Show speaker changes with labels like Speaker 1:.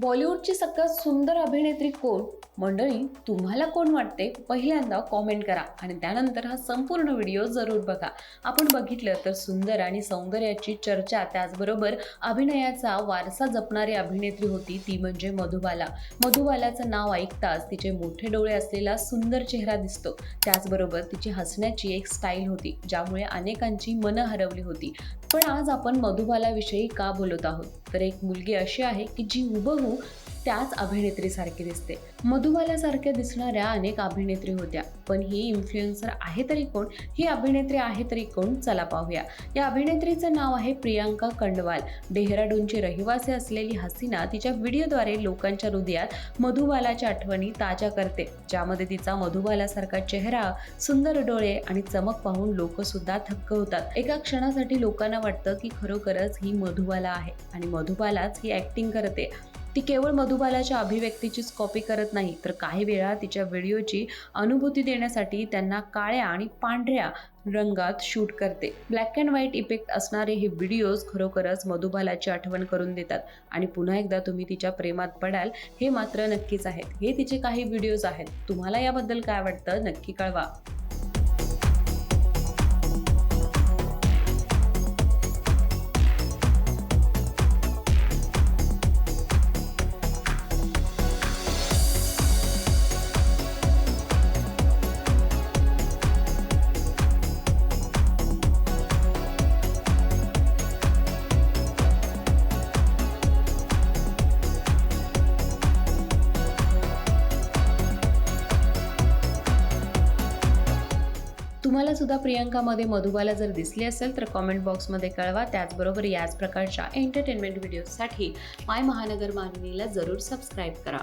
Speaker 1: बॉलिवूडची सगळ्यात सुंदर अभिनेत्री कोण? मंडळी तुम्हाला कोण वाटते? पहिल्यांदा कॉमेंट करा आणि त्यानंतर हा संपूर्ण व्हिडिओ जरूर बघा. आपण बघितलं तर सुंदर आणि सौंदर्याची चर्चा त्याचबरोबर अभिनयाचा वारसा जपणारी अभिनेत्री होती ती म्हणजे मधुबाला. मधुबालाचं नाव ऐकताच तिचे मोठे डोळे असलेला सुंदर चेहरा दिसतो. त्याचबरोबर तिची हसण्याची एक स्टाईल होती ज्यामुळे अनेकांची मनं हरवली होती. पण आज आपण मधुबालाविषयी का बोलत आहोत? तर एक मुलगी अशी आहे की जी हुबहू त्याच अभिनेत्रीसारखी दिसते. मधुबालासारख्या दिसणाऱ्या अनेक अभिनेत्री होत्या. पण ही इन्फ्लुएन्सर आहे तरी कोण? ही अभिनेत्री आहे तरी कोण? चला पाहूया. या अभिनेत्रीचं नाव आहे प्रियांका कंडवाल. डेहराडूनची रहिवासी असलेली हसीना तिच्या व्हिडिओद्वारे लोकांच्या हृदयात मधुबालाच्या आठवणी ताज्या करते. ज्यामध्ये तिचा मधुबालासारखा चेहरा सुंदर डोळे आणि चमक पाहून लोक सुद्धा थक्क होतात. एका क्षणासाठी लोकांना वाटतं की खरोखरच ही मधुबाला आहे आणि मधुबालाच ही ऍक्टिंग करते. ती केवळ मधुबालाच्या अभिव्यक्तीचीच कॉपी करत नाही तर काही वेळा तिच्या व्हिडिओची अनुभूती देण्यासाठी त्यांना काळ्या आणि पांढऱ्या रंगात शूट करते. ब्लॅक अँड व्हाईट इफेक्ट असणारे हे व्हिडिओज खरोखरच मधुबालाची आठवण करून देतात. आणि पुन्हा एकदा तुम्ही तिच्या प्रेमात पडाल हे मात्र नक्कीच आहेत. हे तिचे काही व्हिडिओज आहेत. तुम्हाला याबद्दल काय वाटतं नक्की कळवा. तुम्हाला सुद्धा प्रियंकामध्ये मधुबाला जर दिसली असेल तर कॉमेंट बॉक्समध्ये कळवा. त्याचबरोबर याच प्रकारच्या एंटरटेनमेंट व्हिडिओसाठी माय महानगर मानिनीला जरूर सबस्क्राईब करा.